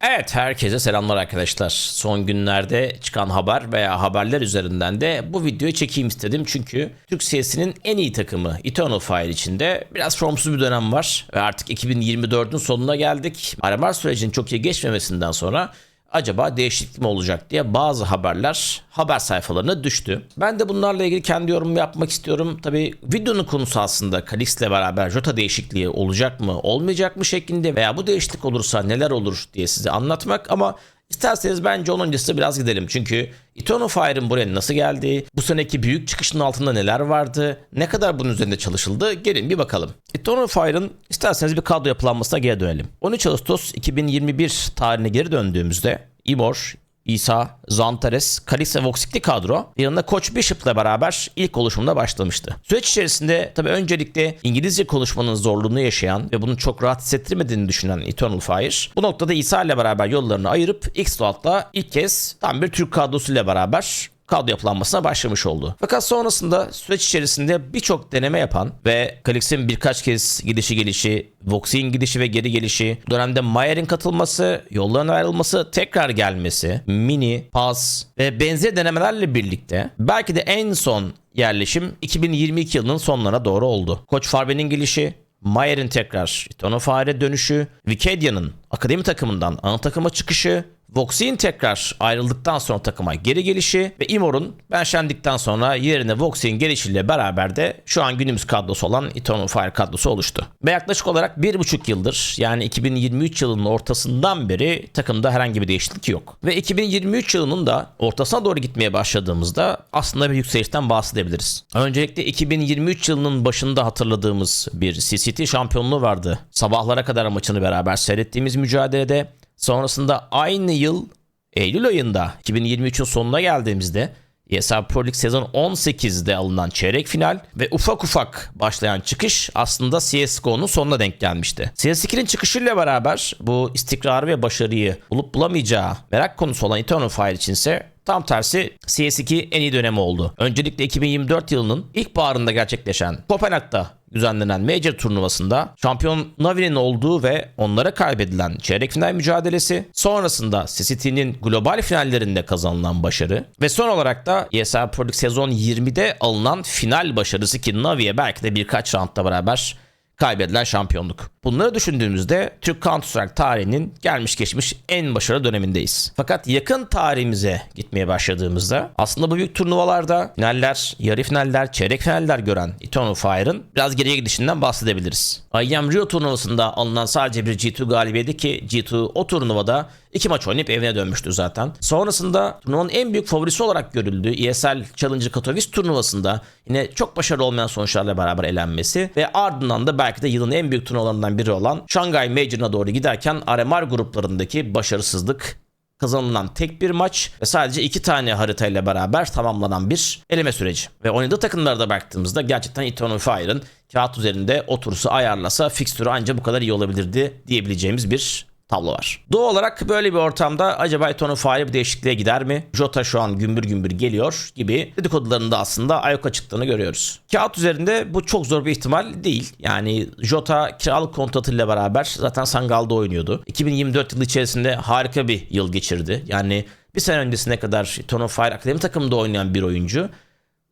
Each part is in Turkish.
Evet herkese selamlar arkadaşlar. Son günlerde çıkan haber veya haberler üzerinden de bu videoyu çekeyim istedim. Çünkü Türk CS'nin en iyi takımı Eternal Fire içinde biraz formsuz bir dönem var. Ve artık 2024'ün sonuna geldik. RMR sürecinin çok iyi geçmemesinden sonra acaba değişiklik mi olacak diye bazı haberler haber sayfalarına düştü. Ben de bunlarla ilgili kendi yorumumu yapmak istiyorum. Tabi videonun konusu aslında Kalix'le beraber Jota değişikliği olacak mı olmayacak mı şeklinde veya bu değişiklik olursa neler olur diye size anlatmak ama İsterseniz bence onun öncesinde biraz gidelim. Çünkü Eternal Fire'ın buraya nasıl geldi? Bu seneki büyük çıkışın altında neler vardı? Ne kadar bunun üzerinde çalışıldı? Gelin bir bakalım. Eternal Fire'ın isterseniz bir kadro yapılanmasına geri dönelim. 13 Ağustos 2021 tarihine geri döndüğümüzde Imor, İsa, Zantares, Kalis ve Voxic'li kadro yanında Koç Bishop'la beraber ilk oluşumda başlamıştı. Süreç içerisinde tabii öncelikle İngilizce konuşmanın zorluğunu yaşayan ve bunu çok rahat hissettirmediğini düşünen Eternal Fire bu noktada İsa ile beraber yollarını ayırıp X-Loud'la ilk kez tam bir Türk kadrosuyla beraber kadro yapılanmasına başlamış oldu. Fakat sonrasında süreç içerisinde birçok deneme yapan ve Kalix'in birkaç kez gidişi gelişi, Vox'in gidişi ve geri gelişi, dönemde Mayer'in katılması, yollarına ayrılması, tekrar gelmesi, mini, pas ve benzer denemelerle birlikte belki de en son yerleşim 2022 yılının sonlarına doğru oldu. Koç Farbe'nin gelişi, Mayer'in tekrar Tonofare dönüşü, Vicadia'nın akademi takımından ana takıma çıkışı Vox'in tekrar ayrıldıktan sonra takıma geri gelişi ve Imor'un benşendikten sonra yerine Vox'in gelişiyle beraber de şu an günümüz kadrosu olan Eternal Fire kadrosu oluştu. Ve yaklaşık olarak bir buçuk yıldır yani 2023 yılının ortasından beri takımda herhangi bir değişiklik yok. Ve 2023 yılının da ortasına doğru gitmeye başladığımızda aslında bir yükselişten bahsedebiliriz. Öncelikle 2023 yılının başında hatırladığımız bir CCT şampiyonluğu vardı. Sabahlara kadar maçını beraber seyrettiğimiz mücadelede Sonrasında aynı yıl Eylül ayında 2023'ün sonuna geldiğimizde ESL Pro League sezon 18'de alınan çeyrek final ve ufak ufak başlayan çıkış aslında CSGO'nun sonuna denk gelmişti. CS2'nin çıkışıyla beraber bu istikrarı ve başarıyı bulup bulamayacağı merak konusu olan Eternal Fire için ise Tam tersi CS2 en iyi dönemi oldu. Öncelikle 2024 yılının ilk baharında gerçekleşen Kopenhag'da düzenlenen Major turnuvasında şampiyon Navi'nin olduğu ve onlara kaybedilen çeyrek final mücadelesi, sonrasında CCT'nin global finallerinde kazanılan başarı ve son olarak da ESL Pro League sezon 20'de alınan final başarısı ki Navi'ye belki de birkaç roundla beraber kaybedilen şampiyonluk. Bunları düşündüğümüzde Türk Counter-Strike tarihinin gelmiş geçmiş en başarılı dönemindeyiz. Fakat yakın tarihimize gitmeye başladığımızda aslında bu büyük turnuvalarda finaller, yarı finaller, çeyrek finaller gören Eternal Fire'ın biraz geriye gidişinden bahsedebiliriz. IEM Rio turnuvasında alınan sadece bir G2 galibiyeti ki G2 o turnuvada iki maç oynayıp evine dönmüştü zaten. Sonrasında turnuvanın en büyük favorisi olarak görüldüğü ESL Challenger Katowice turnuvasında yine çok başarılı olmayan sonuçlarla beraber elenmesi ve ardından da belki de yılın en büyük turnuvalarından biri olan Shanghai Major'ına doğru giderken RMR gruplarındaki başarısızlık kazanılan tek bir maç ve sadece iki tane haritayla beraber tamamlanan bir eleme süreci. Ve oynadığı takımlara da baktığımızda gerçekten Eternal Fire'ın kağıt üzerinde oturusu ayarlasa fikstürü ancak bu kadar iyi olabilirdi diyebileceğimiz bir tablo var. Doğal olarak böyle bir ortamda acaba Eto'nun faali bir değişikliğe gider mi? Jota şu an gümbür gümbür geliyor gibi dedikodularında aslında ayyuka çıktığını görüyoruz. Kağıt üzerinde bu çok zor bir ihtimal değil. Yani Jota kiralık kontratıyla beraber zaten Sangal'da oynuyordu. 2024 yılı içerisinde harika bir yıl geçirdi. Yani bir sene öncesine kadar Eto'nun Fire Akademi takımında oynayan bir oyuncu.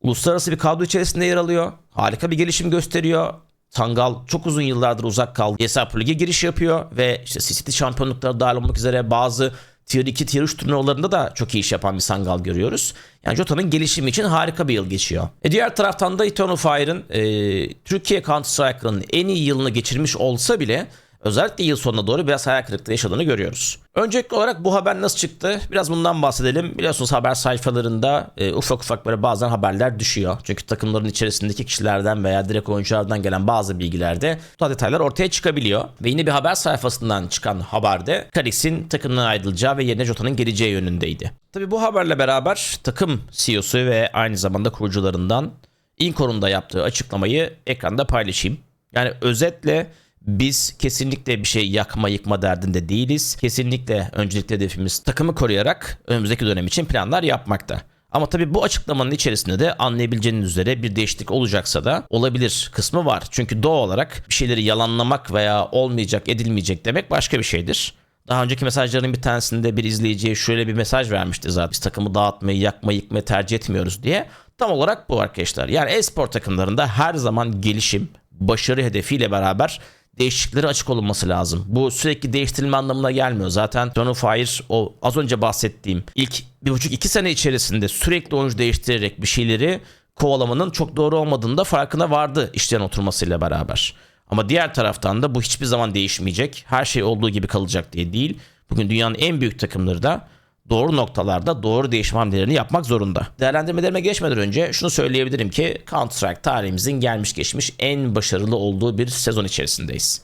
Uluslararası bir kadro içerisinde yer alıyor. Harika bir gelişim gösteriyor. Tangal çok uzun yıllardır uzak kaldı. ESL Lig'e giriş yapıyor ve işte CCT şampiyonlukları dahil olmak üzere bazı Tier 2, Tier 3 turnuvalarında da çok iyi iş yapan bir Sangal görüyoruz. Yani Jota'nın gelişimi için harika bir yıl geçiyor. E diğer taraftan da Eternal Fire'ın e, Türkiye Counter Strike'ın en iyi yılını geçirmiş olsa bile özellikle yıl sonuna doğru biraz hayal kırıklığı yaşadığını görüyoruz. Öncelikli olarak bu haber nasıl çıktı? Biraz bundan bahsedelim. Biliyorsunuz haber sayfalarında e, ufak ufak böyle bazen haberler düşüyor. Çünkü takımların içerisindeki kişilerden veya direkt oyunculardan gelen bazı bilgilerde bu detaylar ortaya çıkabiliyor. Ve yine bir haber sayfasından çıkan haberde Kalix'in takımdan ayrılacağı ve yerine Jota'nın geleceği yönündeydi. Tabi bu haberle beraber takım CEO'su ve aynı zamanda kurucularından Incor'un da yaptığı açıklamayı ekranda paylaşayım. Yani özetle biz kesinlikle bir şey yakma yıkma derdinde değiliz. Kesinlikle öncelikle hedefimiz takımı koruyarak önümüzdeki dönem için planlar yapmakta. Ama tabii bu açıklamanın içerisinde de anlayabileceğiniz üzere bir değişiklik olacaksa da olabilir kısmı var. Çünkü doğal olarak bir şeyleri yalanlamak veya olmayacak edilmeyecek demek başka bir şeydir. Daha önceki mesajların bir tanesinde bir izleyiciye şöyle bir mesaj vermişti zaten. Biz takımı dağıtmayı, yakmayı, yıkmayı tercih etmiyoruz diye. Tam olarak bu arkadaşlar. Yani e-spor takımlarında her zaman gelişim, başarı hedefiyle beraber değişikliklere açık olunması lazım. Bu sürekli değiştirilme anlamına gelmiyor. Zaten John Fire o az önce bahsettiğim ilk bir buçuk iki sene içerisinde sürekli oyuncu değiştirerek bir şeyleri kovalamanın çok doğru olmadığında farkına vardı işlerin oturmasıyla beraber. Ama diğer taraftan da bu hiçbir zaman değişmeyecek. Her şey olduğu gibi kalacak diye değil. Bugün dünyanın en büyük takımları da doğru noktalarda doğru değişim hamlelerini yapmak zorunda. Değerlendirmelerime geçmeden önce şunu söyleyebilirim ki Counter-Strike tarihimizin gelmiş geçmiş en başarılı olduğu bir sezon içerisindeyiz.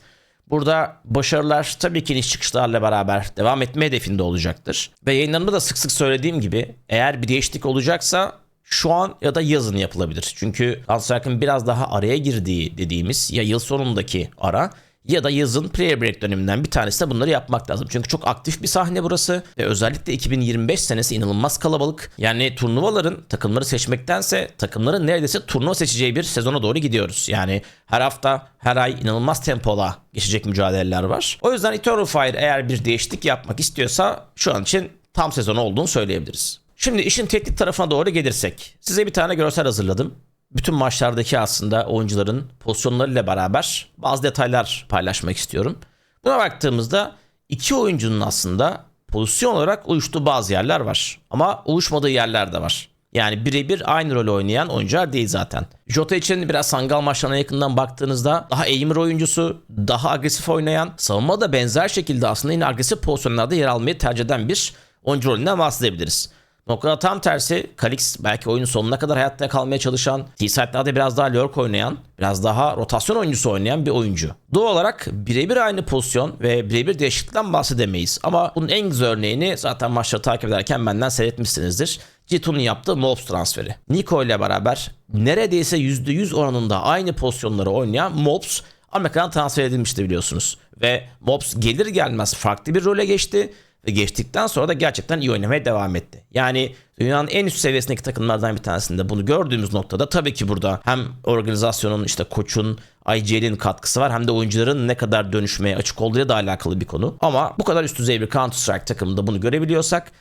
Burada başarılar tabii ki iniş çıkışlarla beraber devam etme hedefinde olacaktır. Ve yayınlarımda da sık sık söylediğim gibi eğer bir değişiklik olacaksa şu an ya da yazın yapılabilir. Çünkü Counter-Strike'ın biraz daha araya girdiği dediğimiz ya yıl sonundaki ara ya da yazın player break döneminden bir tanesi de bunları yapmak lazım. Çünkü çok aktif bir sahne burası ve özellikle 2025 senesi inanılmaz kalabalık. Yani turnuvaların takımları seçmektense takımların neredeyse turnuva seçeceği bir sezona doğru gidiyoruz. Yani her hafta her ay inanılmaz tempola geçecek mücadeleler var. O yüzden Eternal Fire eğer bir değişiklik yapmak istiyorsa şu an için tam sezonu olduğunu söyleyebiliriz. Şimdi işin teknik tarafına doğru gelirsek. Size bir tane görsel hazırladım bütün maçlardaki aslında oyuncuların pozisyonlarıyla beraber bazı detaylar paylaşmak istiyorum. Buna baktığımızda iki oyuncunun aslında pozisyon olarak uyuştuğu bazı yerler var. Ama uyuşmadığı yerler de var. Yani birebir aynı rol oynayan oyuncular değil zaten. Jota için biraz sangal maçlarına yakından baktığınızda daha eğimli oyuncusu, daha agresif oynayan, savunma da benzer şekilde aslında yine agresif pozisyonlarda yer almayı tercih eden bir oyuncu rolünden bahsedebiliriz. Noktada tam tersi Kalix belki oyunun sonuna kadar hayatta kalmaya çalışan, T-Side'larda biraz daha lurk oynayan, biraz daha rotasyon oyuncusu oynayan bir oyuncu. Doğal olarak birebir aynı pozisyon ve birebir değişiklikten bahsedemeyiz. Ama bunun en güzel örneğini zaten maçları takip ederken benden seyretmişsinizdir. G2'nun yaptığı Mobs transferi. Nico ile beraber neredeyse %100 oranında aynı pozisyonları oynayan Mobs Amerika'dan transfer edilmişti biliyorsunuz. Ve Mobs gelir gelmez farklı bir role geçti ve geçtikten sonra da gerçekten iyi oynamaya devam etti. Yani dünyanın en üst seviyesindeki takımlardan bir tanesinde bunu gördüğümüz noktada tabii ki burada hem organizasyonun işte koçun IGL'in katkısı var hem de oyuncuların ne kadar dönüşmeye açık olduğuyla da alakalı bir konu. Ama bu kadar üst düzey bir Counter Strike takımında bunu görebiliyorsak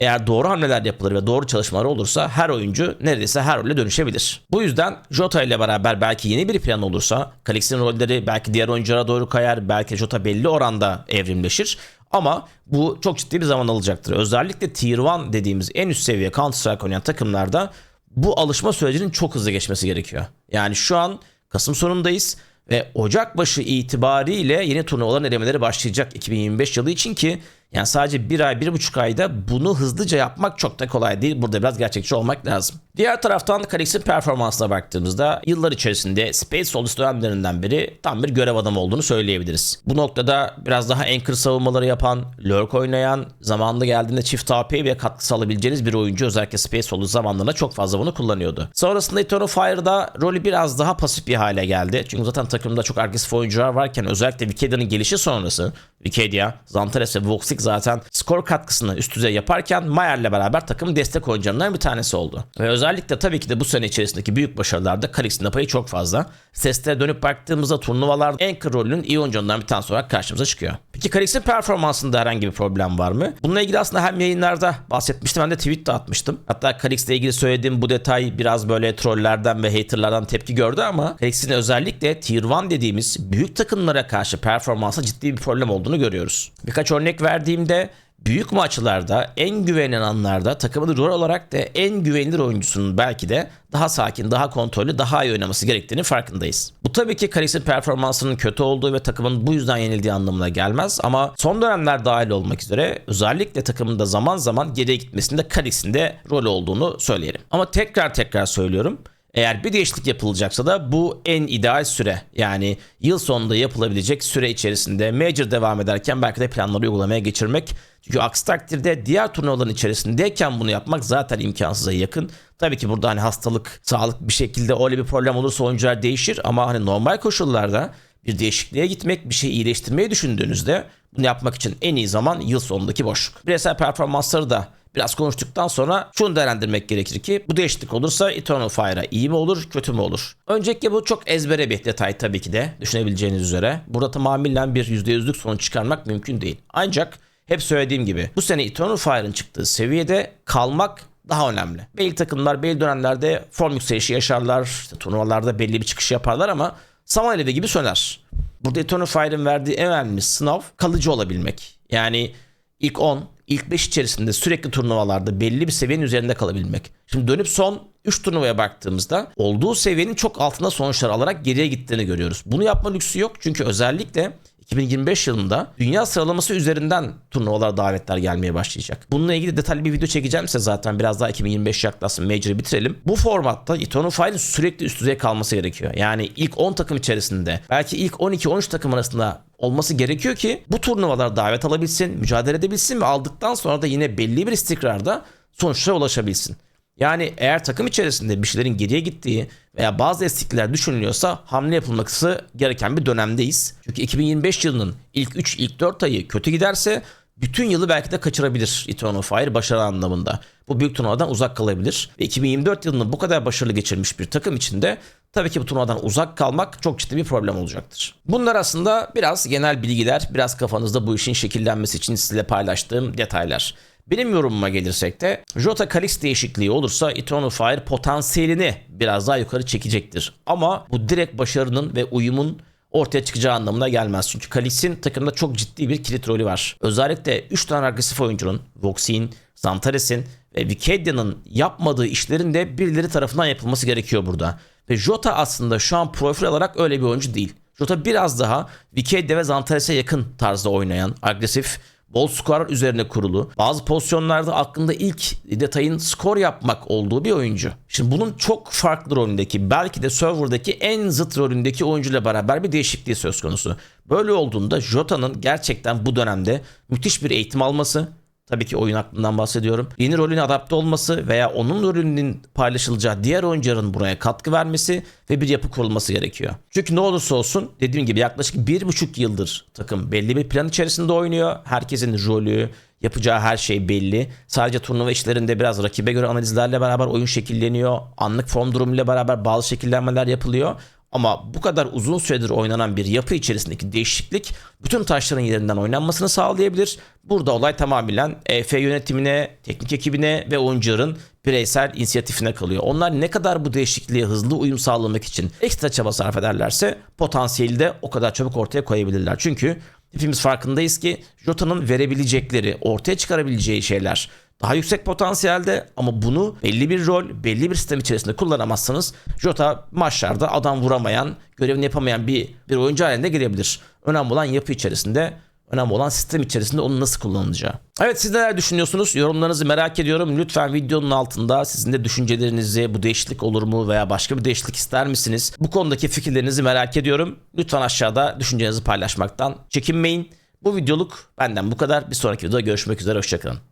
eğer doğru hamleler yapılır ve doğru çalışmalar olursa her oyuncu neredeyse her role dönüşebilir. Bu yüzden Jota ile beraber belki yeni bir plan olursa Kalix'in rolleri belki diğer oyunculara doğru kayar. Belki Jota belli oranda evrimleşir. Ama bu çok ciddi bir zaman alacaktır. Özellikle Tier 1 dediğimiz en üst seviye Counter Strike oynayan takımlarda bu alışma sürecinin çok hızlı geçmesi gerekiyor. Yani şu an Kasım sonundayız ve Ocak başı itibariyle yeni turnuvaların elemeleri başlayacak 2025 yılı için ki yani sadece bir ay, bir buçuk ayda bunu hızlıca yapmak çok da kolay değil. Burada biraz gerçekçi olmak lazım. Diğer taraftan Kalix'in performansına baktığımızda yıllar içerisinde Space Soldiers dönemlerinden biri tam bir görev adamı olduğunu söyleyebiliriz. Bu noktada biraz daha anchor savunmaları yapan, lurk oynayan, zamanında geldiğinde çift AP'ye bile katkı sağlayabileceğiniz bir oyuncu özellikle Space Soldiers zamanlarında çok fazla bunu kullanıyordu. Sonrasında Eternal Fire'da rolü biraz daha pasif bir hale geldi. Çünkü zaten takımda çok agresif oyuncular varken özellikle Wikida'nın gelişi sonrası Wikidia, Zantares ve Voxic zaten skor katkısını üst düzey yaparken Mayer'le beraber takımın destek oyuncularından bir tanesi oldu. Ve özellikle tabii ki de bu sene içerisindeki büyük başarılarda Kalix'in payı çok fazla. Seste dönüp baktığımızda turnuvalar Anchor rolünün iyi oyuncularından bir tanesi olarak karşımıza çıkıyor. Peki Kalix'in performansında herhangi bir problem var mı? Bununla ilgili aslında hem yayınlarda bahsetmiştim hem de tweet de atmıştım. Hatta Kalix'le ilgili söylediğim bu detay biraz böyle trollerden ve haterlardan tepki gördü ama Kalix'in özellikle Tier 1 dediğimiz büyük takımlara karşı performansa ciddi bir problem olduğunu görüyoruz. Birkaç örnek verdiğimde büyük maçlarda en güvenilen anlarda takımın rol olarak da en güvenilir oyuncusunun belki de daha sakin, daha kontrollü, daha iyi oynaması gerektiğini farkındayız. Bu tabii ki Kalix'in performansının kötü olduğu ve takımın bu yüzden yenildiği anlamına gelmez ama son dönemler dahil olmak üzere özellikle takımın da zaman zaman geriye gitmesinde Kalix'in de rol olduğunu söyleyelim. Ama tekrar tekrar söylüyorum. Eğer bir değişiklik yapılacaksa da bu en ideal süre. Yani yıl sonunda yapılabilecek süre içerisinde Major devam ederken belki de planları uygulamaya geçirmek. Çünkü aksi takdirde diğer turnuvaların içerisindeyken bunu yapmak zaten imkansıza yakın. Tabii ki burada hani hastalık, sağlık bir şekilde öyle bir problem olursa oyuncular değişir ama hani normal koşullarda bir değişikliğe gitmek, bir şey iyileştirmeyi düşündüğünüzde bunu yapmak için en iyi zaman yıl sonundaki boşluk. Bireysel performansları da biraz konuştuktan sonra şunu değerlendirmek gerekir ki bu değişiklik olursa Eternal Fire'a iyi mi olur kötü mü olur? Öncelikle bu çok ezbere bir detay tabii ki de düşünebileceğiniz üzere. Burada tamamen bir %100'lük sonuç çıkarmak mümkün değil. Ancak hep söylediğim gibi bu sene Eternal Fire'ın çıktığı seviyede kalmak daha önemli. Belli takımlar belli dönemlerde form yükselişi yaşarlar. işte turnuvalarda belli bir çıkış yaparlar ama saman alevi gibi söner. Burada Eternal Fire'ın verdiği en önemli sınav kalıcı olabilmek. Yani ilk 10, ilk 5 içerisinde sürekli turnuvalarda belli bir seviyenin üzerinde kalabilmek. Şimdi dönüp son 3 turnuvaya baktığımızda olduğu seviyenin çok altında sonuçlar alarak geriye gittiğini görüyoruz. Bunu yapma lüksü yok çünkü özellikle 2025 yılında dünya sıralaması üzerinden turnuvalara davetler gelmeye başlayacak. Bununla ilgili detaylı bir video çekeceğim size zaten biraz daha 2025 yaklaşsın Major'ı bitirelim. Bu formatta Eternal Fire'ın sürekli üst düzey kalması gerekiyor. Yani ilk 10 takım içerisinde belki ilk 12-13 takım arasında olması gerekiyor ki bu turnuvalara davet alabilsin, mücadele edebilsin ve aldıktan sonra da yine belli bir istikrarda sonuçlara ulaşabilsin. Yani eğer takım içerisinde bir şeylerin geriye gittiği veya bazı eksiklikler düşünülüyorsa hamle yapılması gereken bir dönemdeyiz. Çünkü 2025 yılının ilk 3, ilk 4 ayı kötü giderse bütün yılı belki de kaçırabilir Eternal Fire başarı anlamında. Bu büyük turnuvadan uzak kalabilir. Ve 2024 yılını bu kadar başarılı geçirmiş bir takım içinde tabii ki bu turnuvadan uzak kalmak çok ciddi bir problem olacaktır. Bunlar aslında biraz genel bilgiler, biraz kafanızda bu işin şekillenmesi için sizinle paylaştığım detaylar. Benim yorumuma gelirsek de Jota Kalix değişikliği olursa Eternal Fire potansiyelini biraz daha yukarı çekecektir. Ama bu direkt başarının ve uyumun ortaya çıkacağı anlamına gelmez. Çünkü Kalix'in takımda çok ciddi bir kilit rolü var. Özellikle 3 tane agresif oyuncunun, Voxin, Zantares'in ve Vikedia'nın yapmadığı işlerin de birileri tarafından yapılması gerekiyor burada. Ve Jota aslında şu an profil olarak öyle bir oyuncu değil. Jota biraz daha Vikedia ve Zantares'e yakın tarzda oynayan, agresif, bol skor üzerine kurulu. Bazı pozisyonlarda aklında ilk detayın skor yapmak olduğu bir oyuncu. Şimdi bunun çok farklı rolündeki belki de serverdaki en zıt rolündeki oyuncuyla beraber bir değişikliği söz konusu. Böyle olduğunda Jota'nın gerçekten bu dönemde müthiş bir eğitim alması, Tabii ki oyun aklından bahsediyorum. Yeni rolüne adapte olması veya onun rolünün paylaşılacağı diğer oyuncuların buraya katkı vermesi ve bir yapı kurulması gerekiyor. Çünkü ne olursa olsun dediğim gibi yaklaşık bir buçuk yıldır takım belli bir plan içerisinde oynuyor. Herkesin rolü, yapacağı her şey belli. Sadece turnuva işlerinde biraz rakibe göre analizlerle beraber oyun şekilleniyor. Anlık form durumuyla beraber bazı şekillenmeler yapılıyor. Ama bu kadar uzun süredir oynanan bir yapı içerisindeki değişiklik bütün taşların yerinden oynanmasını sağlayabilir. Burada olay tamamen EF yönetimine, teknik ekibine ve oyuncuların bireysel inisiyatifine kalıyor. Onlar ne kadar bu değişikliğe hızlı uyum sağlamak için ekstra çaba sarf ederlerse potansiyeli de o kadar çabuk ortaya koyabilirler. Çünkü hepimiz farkındayız ki Jota'nın verebilecekleri, ortaya çıkarabileceği şeyler daha yüksek potansiyelde ama bunu belli bir rol, belli bir sistem içerisinde kullanamazsanız Jota maçlarda adam vuramayan, görevini yapamayan bir, bir oyuncu haline gelebilir. Önemli olan yapı içerisinde, önemli olan sistem içerisinde onu nasıl kullanılacağı. Evet siz neler düşünüyorsunuz? Yorumlarınızı merak ediyorum. Lütfen videonun altında sizin de düşüncelerinizi, bu değişiklik olur mu veya başka bir değişiklik ister misiniz? Bu konudaki fikirlerinizi merak ediyorum. Lütfen aşağıda düşüncelerinizi paylaşmaktan çekinmeyin. Bu videoluk benden bu kadar. Bir sonraki videoda görüşmek üzere. Hoşçakalın.